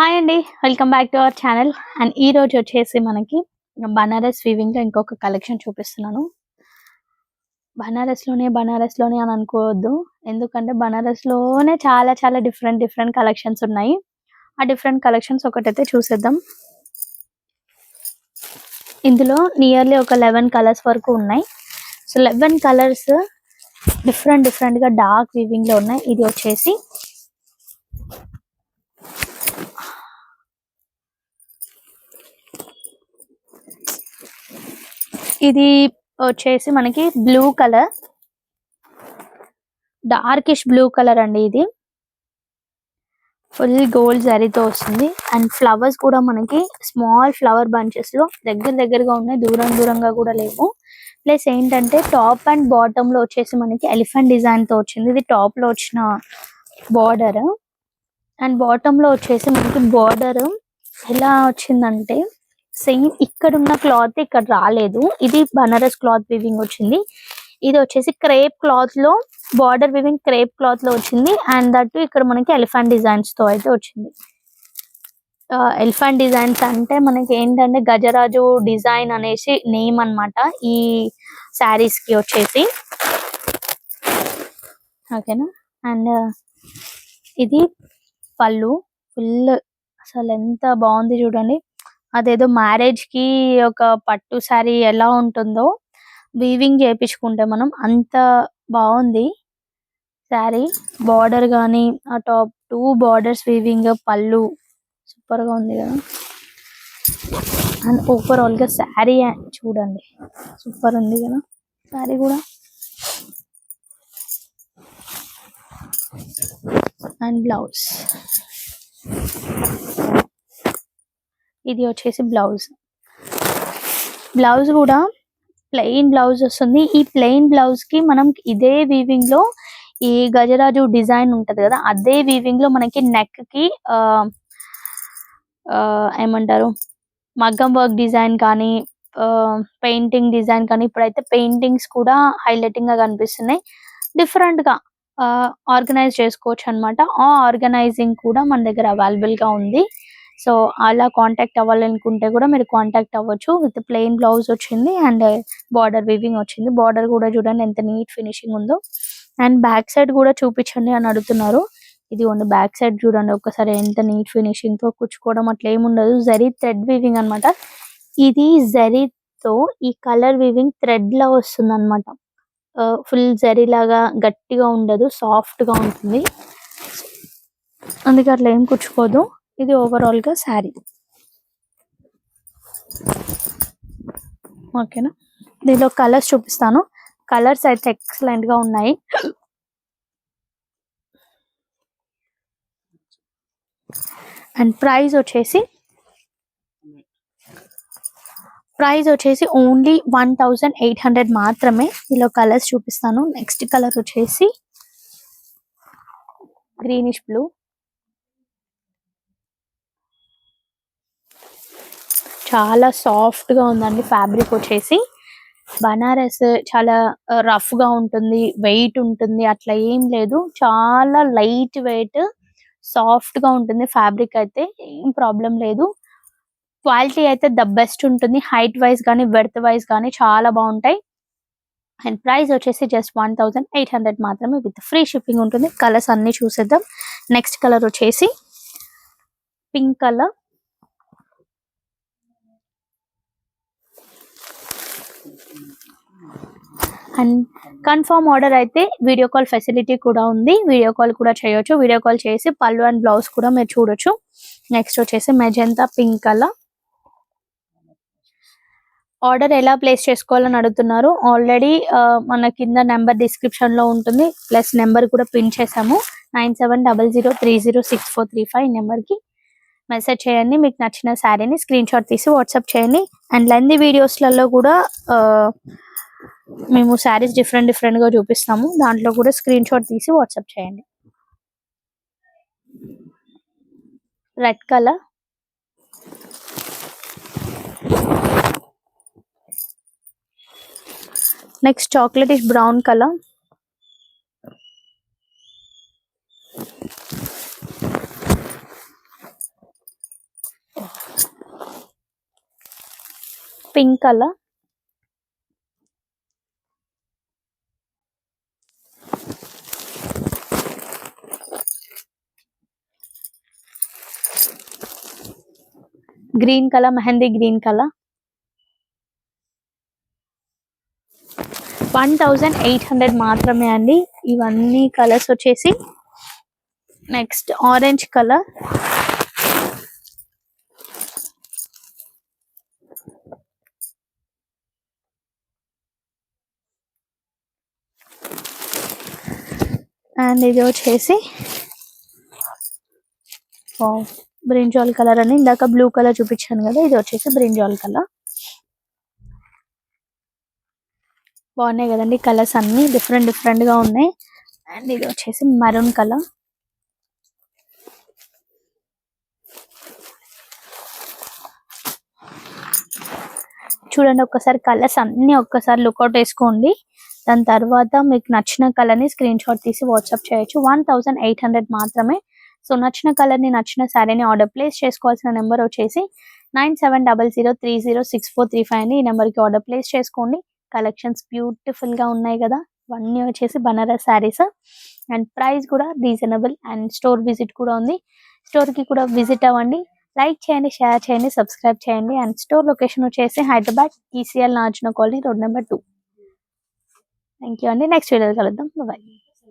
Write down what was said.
Hi అండి welcome back to our channel and ఈ రోజు వచ్చేసి మనకి బనారస్ వివింగ్లో ఇంకొక కలెక్షన్ చూపిస్తున్నాను. బనారస్లోనే బనారస్లోనే అని అనుకోవద్దు. ఎందుకంటే బనారస్లోనే చాలా చాలా డిఫరెంట్ డిఫరెంట్ కలెక్షన్స్ ఉన్నాయి. ఆ డిఫరెంట్ కలెక్షన్స్ ఒకటైతే చూసేద్దాం. ఇందులో నియర్లీ ఒక లెవెన్ కలర్స్ వరకు ఉన్నాయి. సో లెవెన్ కలర్స్ డిఫరెంట్ డిఫరెంట్గా డార్క్ వీవింగ్లో ఉన్నాయి. ఇది వచ్చేసి ఇది వచ్చేసి మనకి blue colour darkish blue colour అండి ఇది. ఫుల్ గోల్డ్ జరీతో వస్తుంది. అండ్ ఫ్లవర్స్ కూడా మనకి స్మాల్ ఫ్లవర్ బంచెస్లో దగ్గర దగ్గరగా ఉన్నాయి. దూరం దూరంగా కూడా లేవు. ప్లస్ ఏంటంటే టాప్ అండ్ బాటమ్లో వచ్చేసి మనకి ఎలిఫెంట్ డిజైన్తో వచ్చింది. ఇది టాప్లో వచ్చిన బార్డర్ అండ్ బాటమ్లో వచ్చేసి మనకి బార్డర్ ఎలా వచ్చిందంటే సేమ్ ఇక్కడ ఉన్న క్లాత్ ఇక్కడ రాలేదు. ఇది బనారస్ క్లాత్ వివింగ్ వచ్చింది. ఇది వచ్చేసి క్రేప్ క్లాత్లో బార్డర్ వివింగ్ క్రేప్ క్లాత్లో వచ్చింది. అండ్ దట్ ఇక్కడ మనకి ఎలిఫెంట్ డిజైన్స్తో అయితే వచ్చింది. ఎలిఫెంట్ డిజైన్స్ అంటే మనకి ఏంటంటే గజరాజు డిజైన్ అనేసి నేమ్ అన్నమాట ఈ శారీస్కి వచ్చేసి. ఓకేనా అండ్ uh, ఇది పళ్ళు. ఫుల్ అసలు ఎంత బాగుంది చూడండి. అదేదో మ్యారేజ్కి ఒక పట్టు సారీ ఎలా ఉంటుందో వీవింగ్ చేపించుకుంటే మనం అంత బాగుంది. సారీ బార్డర్ కానీ ఆ టాప్ టూ బార్డర్స్ వీవింగ్ పళ్ళు సూపర్గా ఉంది కదా. అండ్ ఓవరాల్గా శారీ చూడండి సూపర్ ఉంది కదా. శారీ కూడా. అండ్ బ్లౌజ్ ఇది వచ్చేసి బ్లౌజ్. బ్లౌజ్ కూడా ప్లెయిన్ బ్లౌజ్ వస్తుంది. ఈ ప్లెయిన్ బ్లౌజ్కి మనం ఇదే వీవింగ్లో ఈ గజరాజు డిజైన్ ఉంటది కదా అదే వీవింగ్లో మనకి నెక్కి ఆ ఏమంటారు? మగ్గం వర్క్ డిజైన్ కానీ పెయింటింగ్ డిజైన్ కానీ ఇప్పుడైతే పెయింటింగ్స్ కూడా హైలైటింగ్గా కనిపిస్తున్నాయి. డిఫరెంట్గా ఆర్గనైజ్ చేసుకోవచ్చు అన్నమాట. ఆ ఆర్గనైజింగ్ కూడా మన దగ్గర అవైలబుల్గా ఉంది. సో అలా కాంటాక్ట్ అవ్వాలనుకుంటే కూడా మీరు కాంటాక్ట్ అవ్వచ్చు. విత్ ప్లెయిన్ బ్లౌజ్ వచ్చింది అండ్ బార్డర్ వీవింగ్ వచ్చింది. బార్డర్ కూడా చూడండి ఎంత నీట్ ఫినిషింగ్ ఉందో. అండ్ బ్యాక్ సైడ్ కూడా చూపించండి అని అడుగుతున్నారు. ఇది ఉంది బ్యాక్ సైడ్ చూడండి ఒకసారి ఎంత నీట్ ఫినిషింగ్తో కుచ్చుకోవడం అట్లా ఏముండదు ఉండదు. జరీ థ్రెడ్ వీవింగ్ అన్నమాట. ఇది జరీతో ఈ కలర్ వీవింగ్ థ్రెడ్ లా వస్తుంది అనమాట ఫుల్ జరీ లాగా గట్టిగా ఉండదు సాఫ్ట్గా ఉంటుంది. అందుకే అట్లా ఏం కుచ్చుకోదు. ఇది ఓవరాల్గా శారీ ఓకేనా దీనిలో కలర్స్ చూపిస్తాను. కలర్స్ అయితే ఎక్సలెంట్గా ఉన్నాయి. అండ్ ప్రైస్ వచ్చేసి ప్రైస్ వచ్చేసి only one thousand eight hundred మాత్రమే. దీనిలో కలర్స్ చూపిస్తాను. నెక్స్ట్ కలర్ వచ్చేసి గ్రీనిష్ బ్లూ చాలా సాఫ్ట్గా ఉందండి ఫ్యాబ్రిక్ వచ్చేసి. బనారస్ చాలా రఫ్గా ఉంటుంది వెయిట్ ఉంటుంది అట్లా ఏం లేదు. చాలా లైట్ వెయిట్ సాఫ్ట్గా ఉంటుంది ఫ్యాబ్రిక్ అయితే ఏం ప్రాబ్లం లేదు. క్వాలిటీ అయితే ద బెస్ట్ ఉంటుంది హైట్ వైజ్ కానీ బెర్త్ వైజ్ కానీ చాలా బాగుంటాయి. అండ్ ప్రైస్ వచ్చేసి just one thousand eight hundred మాత్రమే విత్ ఫ్రీ షిప్పింగ్ ఉంటుంది. కలర్స్ అన్ని చూసేద్దాం. నెక్స్ట్ కలర్ వచ్చేసి pink colour. And confirm order అయితే వీడియో కాల్ ఫెసిలిటీ కూడా ఉంది. వీడియో కాల్ కూడా చేయొచ్చు. వీడియో కాల్ చేసి పళ్ళు అండ్ బ్లౌజ్ కూడా మీరు చూడొచ్చు. నెక్స్ట్ వచ్చేసి మెజెంతా పింక్ కలర్. ఆర్డర్ ఎలా ప్లేస్ చేసుకోవాలని అడుగుతున్నారు. ఆల్రెడీ మన కింద నెంబర్ డిస్క్రిప్షన్లో ఉంటుంది. ప్లస్ నెంబర్ కూడా పిన్ చేసాము nine seven double zero three zero six four three five నెంబర్కి మెసేజ్ చేయండి. మీకు నచ్చిన శారీని స్క్రీన్ షాట్ తీసి వాట్సాప్ చేయండి. అండ్ లెంది వీడియోస్లలో కూడా మేము శారీస్ డిఫరెంట్ డిఫరెంట్గా చూపిస్తాము. దాంట్లో కూడా స్క్రీన్ షాట్ తీసి వాట్సాప్ చేయండి. Red colour next chocolate is brown colour pink colour green colour mehndi green colour one thousand eight hundred మాత్రమే అండి. ఇవన్నీ కలర్స్ వచ్చేసి నెక్స్ట్ ఆరెంజ్ కలర్ అండ్ ఇది వచ్చేసి బ్రింజాల్ కలర్ అని ఇందాక బ్లూ కలర్ చూపించాను కదా ఇది వచ్చేసి బ్రింజాల్ కలర్ బాగున్నాయి కదండి కలర్స్ అన్ని డిఫరెంట్ డిఫరెంట్గా ఉన్నాయి. అండ్ ఇది వచ్చేసి మరూన్ కలర్ చూడండి ఒక్కసారి కలర్స్ అన్ని ఒక్కసారి లుక్అవుట్ వేసుకోండి. దాని తర్వాత మీకు నచ్చిన కలర్ని స్క్రీన్ షాట్ తీసి వాట్సాప్ చేయొచ్చు. వన్ థౌసండ్ ఎయిట్ హండ్రెడ్ మాత్రమే సో నచ్చిన కలర్ని నచ్చిన శారీని ఆర్డర్ ప్లేస్ చేసుకోవాల్సిన నెంబర్ వచ్చేసి nine seven double zero three zero six four three five అని ఈ నెంబర్కి ఆర్డర్ ప్లేస్ చేసుకోండి. కలెక్షన్స్ బ్యూటిఫుల్గా ఉన్నాయి కదా? ఇవన్నీ వచ్చేసి బనారస్ శారీస్. అండ్ ప్రైస్ కూడా రీజనబుల్ అండ్ స్టోర్ విజిట్ కూడా ఉంది. స్టోర్కి కూడా విజిట్ అవ్వండి. లైక్ చేయండి షేర్ చేయండి సబ్స్క్రైబ్ చేయండి. అండ్ స్టోర్ లొకేషన్ వచ్చేసి Hyderabad ECL నార్జున colony road number two. Thank you అండి. నెక్స్ట్ వీడియో కలుద్దాం. బాయ్.